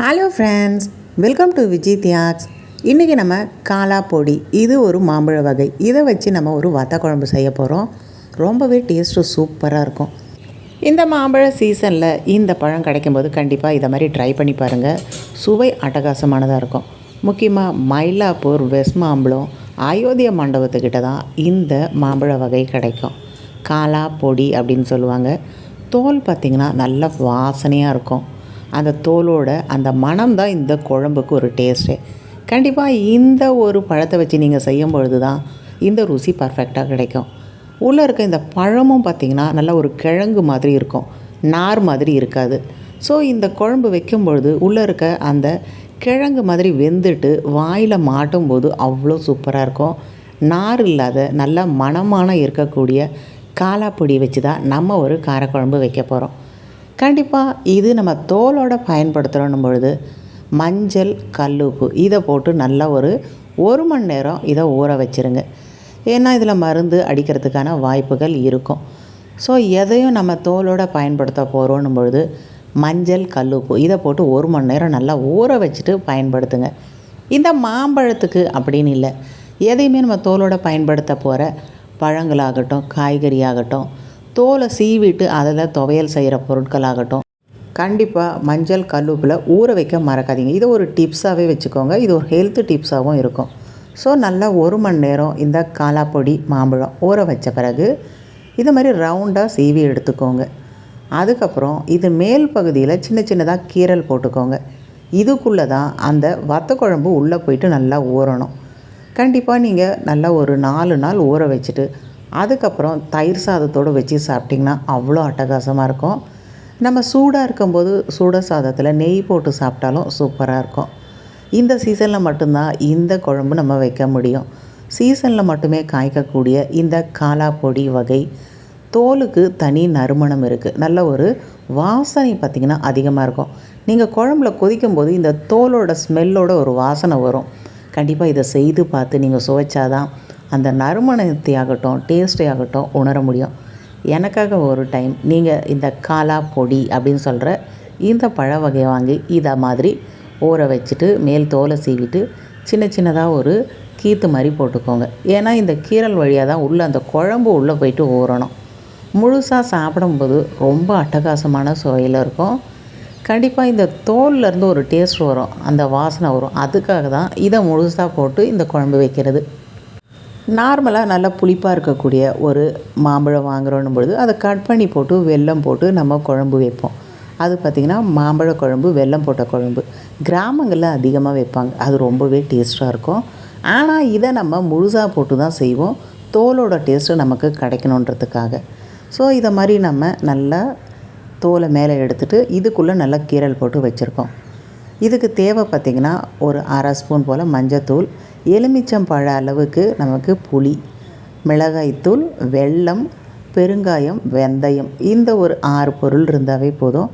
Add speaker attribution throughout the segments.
Speaker 1: Hello friends welcome to Vijay தியாக்ஸ் இன்றைக்கி நம்ம காலா பொடி. இது ஒரு மாம்பழ வகை. இதை வச்சு நம்ம ஒரு வத்த குழம்பு செய்ய போகிறோம் ரொம்பவே டேஸ்ட்டு சூப்பராக இருக்கும். இந்த மாம்பழ சீசனில் இந்த பழம் கிடைக்கும்போது கண்டிப்பாக இதை மாதிரி ட்ரை பண்ணி பாருங்கள் சுவை அட்டகாசமானதாக இருக்கும். முக்கியமாக மயிலாப்பூர் வெஸ்ட் மாம்பழம் அயோத்தியா மண்டபத்துக்கிட்ட தான் இந்த மாம்பழ வகை கிடைக்கும். காலா பொடி அப்படின்னு சொல்லுவாங்க. தோல் பார்த்திங்கன்னா நல்ல வாசனையாக இருக்கும். அந்த தோலோட அந்த மனம் தான் இந்த குழம்புக்கு ஒரு டேஸ்ட்டு கண்டிப்பாக இந்த ஒரு பழத்தை வச்சு நீங்கள் செய்யும் பொழுது தான் இந்த ருசி பர்ஃபெக்டாக கிடைக்கும். உள்ளே இருக்க இந்த பழமும் பார்த்திங்கன்னா நல்லா ஒரு கிழங்கு மாதிரி இருக்கும். நார் மாதிரி இருக்காது. ஸோ இந்த குழம்பு வைக்கும் பொழுது உள்ளே இருக்க அந்த கிழங்கு மாதிரி வெந்துட்டு வாயில் மாட்டும் போது அவ்வளோ சூப்பராக இருக்கும். நார் இல்லாத நல்ல மணமான இருக்கக்கூடிய காலாப்பொடி வச்சு தான் நம்ம ஒரு காரக்குழம்பு வைக்க போகிறோம் கண்டிப்பாக இது நம்ம தோலோட பயன்படுத்துகிறோம் பொழுது மஞ்சள் கல்லுப்பு இதை போட்டு நல்லா ஒரு ஒரு மணி நேரம் இதை ஊற வச்சுருங்க. ஏன்னா இதில் மருந்து அடிக்கிறதுக்கான வாய்ப்புகள் இருக்கும். ஸோ எதையும் நம்ம தோலோட பயன்படுத்த போகிறோம் பொழுது மஞ்சள் கல்லுப்பு இதை போட்டு ஒரு மணி நேரம் நல்லா ஊற வச்சுட்டு பயன்படுத்துங்க. இந்த மாம்பழத்துக்கு அப்படின்னு இல்லை. எதையுமே நம்ம தோலோட பயன்படுத்த போகிற பழங்களாகட்டும் காய்கறி ஆகட்டும் தோலை சீவிட்டு அதில் துவையல் செய்கிற பொருட்களாகட்டும். கண்டிப்பாக மஞ்சள் கல்லுப்பில் ஊற வைக்க மறக்காதீங்க. இதை ஒரு டிப்ஸாகவே வச்சுக்கோங்க. இது ஒரு ஹெல்த் டிப்ஸாகவும் இருக்கும். ஸோ நல்லா ஒரு மணி நேரம் இந்த காலாப்பொடி மாம்பழம் ஊற வச்ச பிறகு இது மாதிரி ரவுண்டாக சீவி எடுத்துக்கோங்க. அதுக்கப்புறம் இது மேல் பகுதியில் சின்ன சின்னதாக கீரல் போட்டுக்கோங்க. இதுக்குள்ளே தான் அந்த வத்த குழம்பு உள்ளே போயிட்டு நல்லா ஊறணும். கண்டிப்பாக நீங்கள் நல்லா ஒரு நாலு நாள் ஊற வச்சுட்டு அதுக்கப்புறம் தயிர் சாதத்தோடு வச்சு சாப்பிட்டிங்கன்னா அவ்வளோ அட்டகாசமாக இருக்கும். நம்ம சூடாக இருக்கும்போது சூட சாதத்தில் நெய் போட்டு சாப்பிட்டாலும் சூப்பராக இருக்கும். இந்த சீசனில் மட்டும்தான் இந்த குழம்பு நம்ம வைக்க முடியும். சீசனில் மட்டுமே காய்க்கக்கூடிய இந்த காலா பொடி வகை தோலுக்கு தனி நறுமணம் இருக்குது நல்ல ஒரு வாசனை பார்த்திங்கன்னா அதிகமாக இருக்கும். நீங்கள் குழம்புல கொதிக்கும் போது இந்த தோலோட ஸ்மெல்லோட ஒரு வாசனை வரும். கண்டிப்பாக இதை செய்து பார்த்து நீங்கள் சுவைச்சாதான் அந்த நறுமணத்தை ஆகட்டும் டேஸ்ட்டை ஆகட்டும் உணர முடியும். எனக்காக ஒரு டைம் நீங்கள் இந்த காலா பொடி அப்படின்னு சொல்கிற இந்த பழ வகையை வாங்கி இதை மாதிரி ஊற வச்சுட்டு மேல் தோலை சீவிட்டு சின்ன சின்னதாக ஒரு கீத்து மாதிரி போட்டுக்கோங்க. ஏன்னா இந்த கீரல் வழியாக தான் உள்ளே அந்த குழம்பு உள்ளே போயிட்டு ஊறணும். முழுசாக சாப்பிடும்போது ரொம்ப அட்டகாசமான சுவையில் இருக்கும். கண்டிப்பாக இந்த தோல்லேருந்து ஒரு டேஸ்ட் வரும் அந்த வாசனை வரும். அதுக்காக தான் இதை முழுசாக போட்டு இந்த குழம்பு வைக்கிறது. நார்மலாக நல்லா புளிப்பாக இருக்கக்கூடிய ஒரு மாம்பழம் வாங்குறோன்னும் பொழுது அதை கட் பண்ணி போட்டு வெல்லம் போட்டு நம்ம குழம்பு வைப்போம். அது பார்த்திங்கன்னா மாம்பழ குழம்பு வெல்லம் போட்ட குழம்பு. கிராமங்களில் அதிகமாக வைப்பாங்க. அது ரொம்பவே டேஸ்ட்டாக இருக்கும். ஆனால் இதை நம்ம முழுசாக போட்டு தான் செய்வோம். தோலோட டேஸ்ட்டு நமக்கு கிடைக்கணுன்றதுக்காக. ஸோ இதை மாதிரி நம்ம நல்லா தோலை மேலே எடுத்துகிட்டு இதுக்குள்ளே நல்லா கீரல் போட்டு வச்சுருக்கோம். இதுக்கு தேவை பார்த்திங்கன்னா ஒரு அரை ஸ்பூன் போல் மஞ்சத்தூள் எலுமிச்சம் பழ அளவுக்கு நமக்கு புளி மிளகாய்த்தூள் வெல்லம் பெருங்காயம் வெந்தயம். இந்த ஒரு ஆறு பொருள் இருந்தாவே போதும்.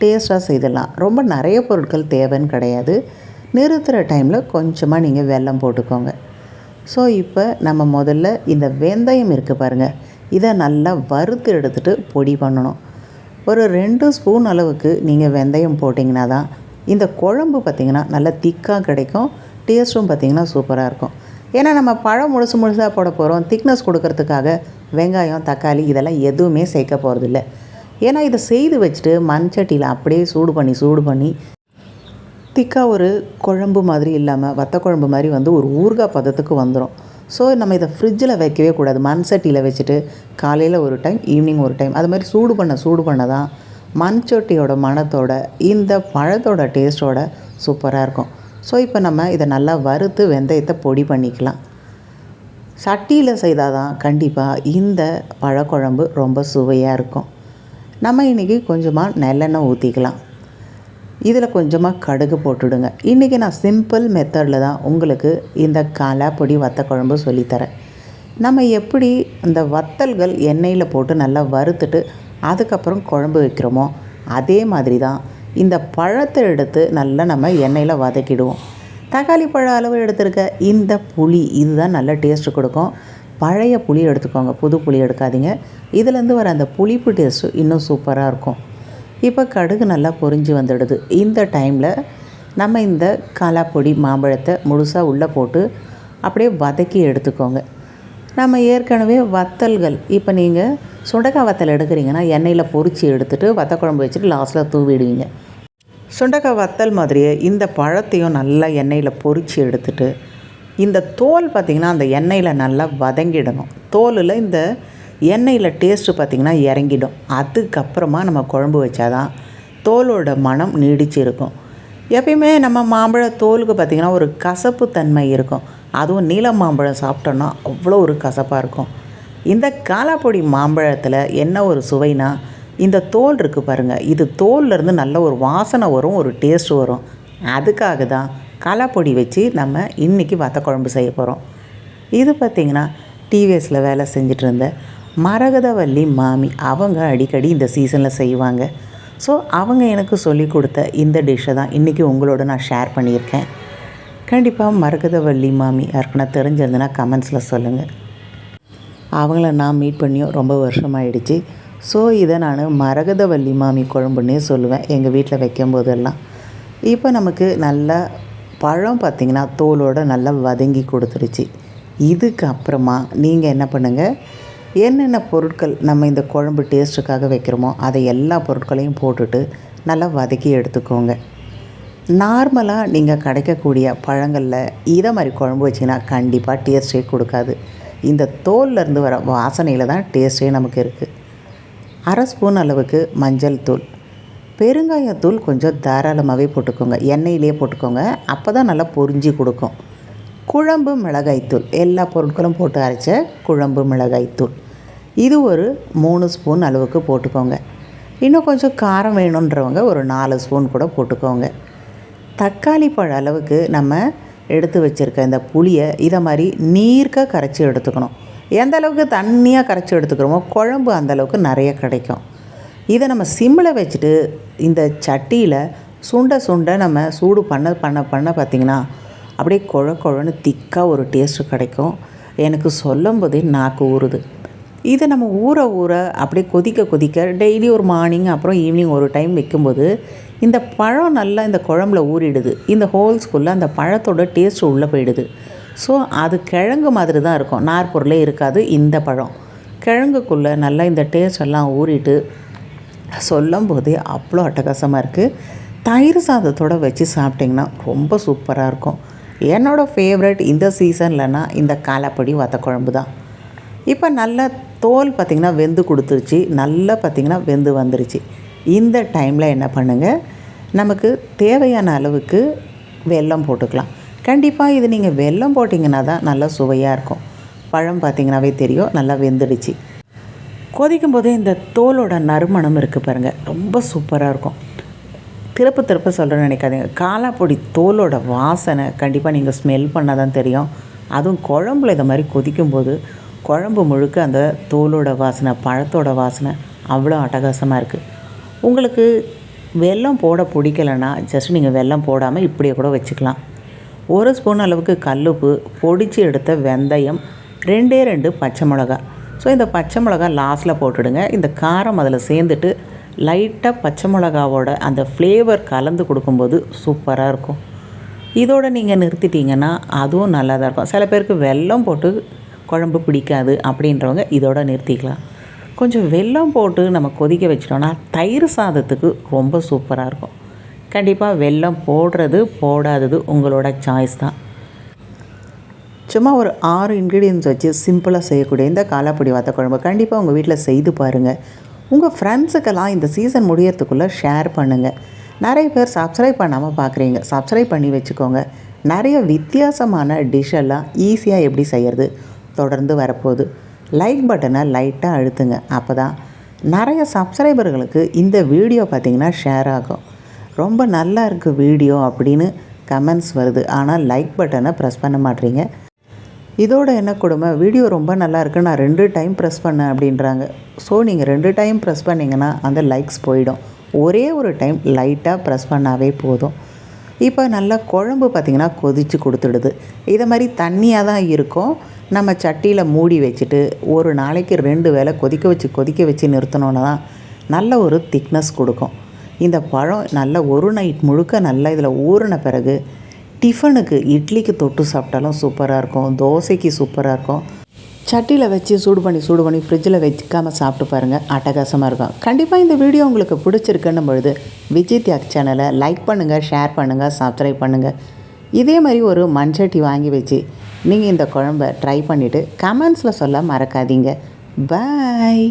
Speaker 1: டேஸ்ட்டாக செய்திடலாம். ரொம்ப நிறைய பொருட்கள் தேவைன்னு கிடையாது. நிறுத்துகிற டைமில் கொஞ்சமாக நீங்கள் வெல்லம் போட்டுக்கோங்க. ஸோ இப்போ நம்ம முதல்ல இந்த வெந்தயம் இருக்குது பாருங்கள் இதை நல்லா வறுத்து எடுத்துகிட்டு பொடி பண்ணணும். ஒரு ரெண்டு ஸ்பூன் அளவுக்கு நீங்கள் வெந்தயம் போட்டிங்கன்னா தான் இந்த குழம்பு பார்த்திங்கன்னா நல்லா திக்காக கிடைக்கும். டேஸ்ட்டும் பார்த்திங்கன்னா சூப்பராக இருக்கும். ஏன்னா நம்ம பழம் முழுசு முழுசாக போட போகிறோம் திக்னஸ் கொடுக்கறதுக்காக வெங்காயம் தக்காளி இதெல்லாம் எதுவுமே சேர்க்க போகிறதில்ல ஏன்னா இதை செய்து வச்சுட்டு மண்சட்டியில் அப்படியே சூடு பண்ணி சூடு பண்ணி திக்காக ஒரு குழம்பு மாதிரி இல்லாமல் வத்த குழம்பு மாதிரி வந்து ஒரு ஊறுகாய் பதத்துக்கு வந்துடும் ஸோ நம்ம இதை ஃப்ரிட்ஜில் வைக்கவே கூடாது. மண்சட்டியில் வச்சுட்டு காலையில் ஒரு டைம் ஈவினிங் ஒரு டைம் அது மாதிரி சூடு பண்ண சூடு பண்ண தான் மண்சொட்டியோட மனத்தோட மணத்தோட இந்த பழத்தோட டேஸ்ட்டோட சூப்பராக இருக்கும். ஸோ இப்போ நம்ம இதை நல்லா வறுத்து வெந்தயத்தை பொடி பண்ணிக்கலாம். சட்டியில் செய்தால் தான் கண்டிப்பாக இந்த பழக்குழம்பு ரொம்ப சுவையாக இருக்கும். நம்ம இன்றைக்கி கொஞ்சமாக நல்லெண்ணெய் ஊற்றிக்கலாம் இதில் கொஞ்சமாக கடுகு போட்டுடுங்க. இன்றைக்கி நான் சிம்பிள் மெத்தடில் தான் உங்களுக்கு இந்த காலாப்பொடி வத்த குழம்பு சொல்லித்தரேன். நம்ம எப்படி இந்த வத்தல்கள் எண்ணெயில் போட்டு நல்லா வறுத்துட்டு அதுக்கப்புறம் குழம்பு வைக்கிறோமோ அதே மாதிரி தான் இந்த பழத்தை எடுத்து நல்லா நம்ம எண்ணெயில் வதக்கிடுவோம். தக்காளி பழ அளவு எடுத்திருக்க இந்த புளி இதுதான் நல்ல டேஸ்ட்டு கொடுக்கும். பழைய புளி எடுத்துக்கோங்க புது புளி எடுக்காதீங்க. இதுலேருந்து வர அந்த புளிப்பு டேஸ்ட்டு இன்னும் சூப்பராக இருக்கும். இப்போ கடுகு நல்லா பொறிஞ்சு வந்துடுது. இந்த டைமில் நம்ம இந்த காலாப்பொடி மாம்பழத்தை முழுசாக உள்ளே போட்டு அப்படியே வதக்கி எடுத்துக்கோங்க. நம்ம ஏற்கனவே வத்தல்கள். இப்போ நீங்கள் சுண்டக்காய் வத்தல் எடுக்கிறீங்கன்னா எண்ணெயில் பொரித்து எடுத்துகிட்டு வத்த குழம்பு வச்சுட்டு லாஸ்ட்டில் தூவிடுவீங்க. சுண்டக்காய் வத்தல் மாதிரியே இந்த பழத்தையும் நல்லா எண்ணெயில் பொரித்து எடுத்துட்டு இந்த தோல் பார்த்திங்கன்னா அந்த எண்ணெயில் நல்லா வதங்கிடணும். தோலில் இந்த எண்ணெயில் டேஸ்ட்டு பார்த்திங்கன்னா இறங்கிடும். அதுக்கப்புறமா நம்ம குழம்பு வச்சாதான் தோலோட மனம் நீடிச்சு இருக்கும் எப்பயுமே நம்ம மாம்பழ தோலுக்கு பார்த்திங்கன்னா ஒரு கசப்பு தன்மை இருக்கும். அதுவும் நீல மாம்பழம் சாப்பிட்டோன்னா அவ்வளோ ஒரு கசப்பாக இருக்கும். இந்த காலாப்பொடி மாம்பழத்தில் என்ன ஒரு சுவைனா இந்த தோல் இருக்குது பாருங்கள் இது தோல்லேருந்து நல்ல ஒரு வாசனை வரும் ஒரு டேஸ்ட் வரும். அதுக்காக தான் காலாப்பொடி வச்சு நம்ம இன்றைக்கி வத்த குழம்பு செய்ய போகிறோம் இது பார்த்திங்கன்னா டிவிஎஸில் வேலை செஞ்சுட்டு இருந்த மரகதவல்லி மாமி அவங்க அடிக்கடி இந்த சீசனில் செய்வாங்க. ஸோ அவங்க எனக்கு சொல்லி கொடுத்த இந்த டிஷ்ஷை தான் இன்றைக்கி உங்களோட நான் ஷேர் பண்ணியிருக்கேன். கண்டிப்பாக மரகதவள்ளி மாமி யாருக்குன்னா தெரிஞ்சிருந்ததுன்னா கமெண்ட்ஸில் சொல்லுங்கள் அவங்கள நான் மீட் பண்ணியும் ரொம்ப வருஷமாயிடுச்சு. ஸோ இதை நான் மரகதவள்ளி மாமி குழம்புன்னே சொல்லுவேன் எங்கள் வீட்டில் வைக்கும் போதெல்லாம் இப்போ நமக்கு நல்லா பழம் பார்த்திங்கன்னா தோலோடு நல்லா வதங்கி கொடுத்துருச்சு. இதுக்கு அப்புறமா நீங்கள் என்ன பண்ணுங்கள் என்னென்ன பொருட்கள் நம்ம இந்த குழம்பு டேஸ்ட்டுக்காக வைக்கிறோமோ அதை எல்லா பொருட்களையும் போட்டுட்டு நல்லா வதக்கி எடுத்துக்கோங்க. நார்மலாக நீங்கள் கிடைக்கக்கூடிய பழங்களில் இதை மாதிரி குழம்பு வச்சிங்கன்னா கண்டிப்பாக டேஸ்ட்டே கொடுக்காது. இந்த தோல்லேருந்து வர வாசனையில் தான் டேஸ்ட்டே நமக்கு இருக்குது அரை ஸ்பூன் அளவுக்கு மஞ்சள் தூள். பெருங்காயத்தூள் கொஞ்சம் தாராளமாகவே போட்டுக்கோங்க. எண்ணெயிலே போட்டுக்கோங்க. அப்போ தான் நல்லா பொரிஞ்சு கொடுக்கும். குழம்பு மிளகாய்த்தூள். எல்லா பொருட்களும் போட்டு அரைச்ச குழம்பு மிளகாய்த்தூள். இது ஒரு மூணு ஸ்பூன் அளவுக்கு போட்டுக்கோங்க. இன்னும் கொஞ்சம் காரம் வேணுன்றவங்க ஒரு நாலு ஸ்பூன் கூட போட்டுக்கோங்க. தக்காளி பழ அளவுக்கு நம்ம எடுத்து வச்சுருக்க இந்த புளியை இதை மாதிரி நீர்க்க கரைச்சி எடுத்துக்கணும். எந்த அளவுக்கு தண்ணியாக கரைச்சி எடுத்துக்கிறோமோ குழம்பு அந்தளவுக்கு நிறைய கிடைக்கும். இதை நம்ம சிம்மில் வச்சுட்டு இந்த சட்டியில் சுண்ட சுண்ட நம்ம சூடு பண்ண பண்ண பண்ண பார்த்திங்கன்னா அப்படியே குழ குழன்னு திக்காக ஒரு டேஸ்ட்டு கிடைக்கும். எனக்கு சொல்லும் போதே நாக்கு ஊறுது. இதை நம்ம ஊற ஊற அப்படியே கொதிக்க கொதிக்க டெய்லி ஒரு மார்னிங் அப்புறம் ஈவினிங் ஒரு டைம் வைக்கும்போது இந்த பழம் நல்லா இந்த குழம்புல ஊறிடுது. இந்த ஹோல்ஸ்குள்ளே அந்த பழத்தோட டேஸ்ட் உள்ளே போயிடுது. ஸோ அது கிழங்கு மாதிரி தான் இருக்கும். நார்பொருளே இருக்காது இந்த பழம். கிழங்குக்குள்ளே நல்லா இந்த டேஸ்ட் எல்லாம் ஊறிட்டு சொல்லும் போதே அவ்வளோ அட்டகாசமாக இருக்குது தயிர் சாதத்தோடு வச்சு சாப்பிட்டிங்கன்னா ரொம்ப சூப்பராக இருக்கும். என்னோடய ஃபேவரட் இந்த சீசன்லனா இந்த காலாப்படி வத்த குழம்பு தான். இப்போ நல்லா தோல் பார்த்திங்கன்னா வெந்து கொடுத்துருச்சு. நல்லா பார்த்திங்கன்னா வெந்து வந்துருச்சு. இந்த டைமில் என்ன பண்ணுங்கள் நமக்கு தேவையான அளவுக்கு வெல்லம் போட்டுக்கலாம். கண்டிப்பாக இது நீங்கள் வெல்லம் போட்டிங்கன்னா தான் நல்லா சுவையாக இருக்கும். பழம் பார்த்திங்கனாவே தெரியும் நல்லா வெந்துடுச்சு. கொதிக்கும் போதே இந்த தோலோட நறுமணம் இருக்குது பாருங்கள் ரொம்ப சூப்பராக இருக்கும். திருப்ப திருப்ப சொல்கிறேன்னு நினைக்காதீங்க. காலாப்பொடி தோலோட வாசனை கண்டிப்பாக நீங்கள் ஸ்மெல் பண்ணால் தான் தெரியும். அதுவும் குழம்புல இதை மாதிரி கொதிக்கும்போது குழம்பு முழுக்க அந்த தோலோட வாசனை பழத்தோட வாசனை அவ்வளோ அட்டகாசமாக இருக்குது உங்களுக்கு வெல்லம் போட பிடிக்கலைன்னா ஜஸ்ட் நீங்கள் வெல்லம் போடாமல் இப்படியே கூட வச்சுக்கலாம். ஒரு ஸ்பூன் அளவுக்கு கல்லுப்பு பொடிச்சு எடுத்த வெந்தயம் ரெண்டே ரெண்டு பச்சை மிளகா. ஸோ இந்த பச்சை மிளகா லாஸ்ட்டில் போட்டுடுங்க. இந்த காரம் அதில் சேர்ந்துட்டு லைட்டாக பச்சை மிளகாவோட அந்த ஃப்ளேவர் கலந்து கொடுக்கும்போது சூப்பராக இருக்கும். இதோடு நீங்கள் நிறுத்திட்டீங்கன்னா அதுவும் நல்லா தான் இருக்கும். சில பேருக்கு வெல்லம் போட்டு குழம்பு பிடிக்காது அப்படின்றவங்க இதோட நிறுத்திக்கலாம். கொஞ்சம் வெல்லம் போட்டு நம்ம கொதிக்க வச்சிட்டோன்னா தயிர் சாதத்துக்கு ரொம்ப சூப்பராக இருக்கும். கண்டிப்பாக வெல்லம் போடுறது போடாதது உங்களோட சாய்ஸ் தான். சும்மா ஒரு ஆறு இன்க்ரீடியன்ஸ் வச்சு சிம்பிளாக செய்யக்கூடிய இந்த காலாப்பொடி வாத்த குழம்பு கண்டிப்பாக உங்கள் வீட்டில் செய்து பாருங்கள் உங்கள் ஃப்ரெண்ட்ஸுக்கெல்லாம் இந்த சீசன் முடியறதுக்குள்ளே ஷேர் பண்ணுங்கள் நிறைய பேர் சப்ஸ்கிரைப் பண்ணாமல் பார்க்குறீங்க சப்ஸ்கிரைப் பண்ணி வச்சுக்கோங்க. நிறைய வித்தியாசமான டிஷ்ஷெல்லாம் ஈஸியாக எப்படி செய்கிறது தொடர்ந்து வரப்போகுது. லைக் பட்டனை லைட்டாக அழுத்துங்க. அப்போ தான் நிறைய சப்ஸ்கிரைபர்களுக்கு இந்த வீடியோ பார்த்திங்கன்னா ஷேர் ஆகும். ரொம்ப நல்லா இருக்குது வீடியோ அப்படின்னு கமெண்ட்ஸ் வருது. ஆனால் லைக் பட்டனை ப்ரெஸ் பண்ண மாட்டீங்க. இதோட என்ன கொடுமை? வீடியோ ரொம்ப நல்லா இருக்குது நான் ரெண்டு டைம் ப்ரெஸ் பண்ணேன் அப்படின்றாங்க. ஸோ நீங்கள் ரெண்டு டைம் ப்ரெஸ் பண்ணிங்கன்னா அந்த லைக்ஸ் போயிடும். ஒரே ஒரு டைம் லைட்டாக ப்ரெஸ் பண்ணாவே போதும். இப்போ நல்லா குழம்பு பார்த்திங்கன்னா கொதித்து கொடுத்துடுது. இதை மாதிரி தண்ணியாக தான் இருக்கும். நம்ம சட்டியில் மூடி வச்சுட்டு ஒரு நாளைக்கு ரெண்டு வேளை கொதிக்க வச்சு கொதிக்க வச்சு நிறுத்தினோன்னா தான் நல்ல ஒரு திக்னஸ் கொடுக்கும். இந்த பழம் நல்லா ஒரு நைட் முழுக்க நல்லா இதில் ஊறின பிறகு டிஃபனுக்கு இட்லிக்கு தொட்டு சாப்பிட்டாலும் சூப்பராக இருக்கும். தோசைக்கு சூப்பராக இருக்கும். சட்டியில் வச்சு சூடு பண்ணி சூடு பண்ணி ஃப்ரிட்ஜில் வச்சுக்காமல் சாப்பிட்டு பாருங்கள் அட்டகாசமாக இருக்கும். கண்டிப்பாக இந்த வீடியோ உங்களுக்கு பிடிச்சிருக்குன்னும் பொழுது விஜய் தியாக் சேனலை லைக் பண்ணுங்கள் ஷேர் பண்ணுங்கள் சப்ஸ்கிரைப் பண்ணுங்கள் இதே மாதிரி ஒரு மண் சட்டி வாங்கி வச்சு நீங்கள் இந்த குழம்ப ட்ரை பண்ணிவிட்டு கமெண்ட்ஸில் சொல்ல மறக்காதீங்க. பாய்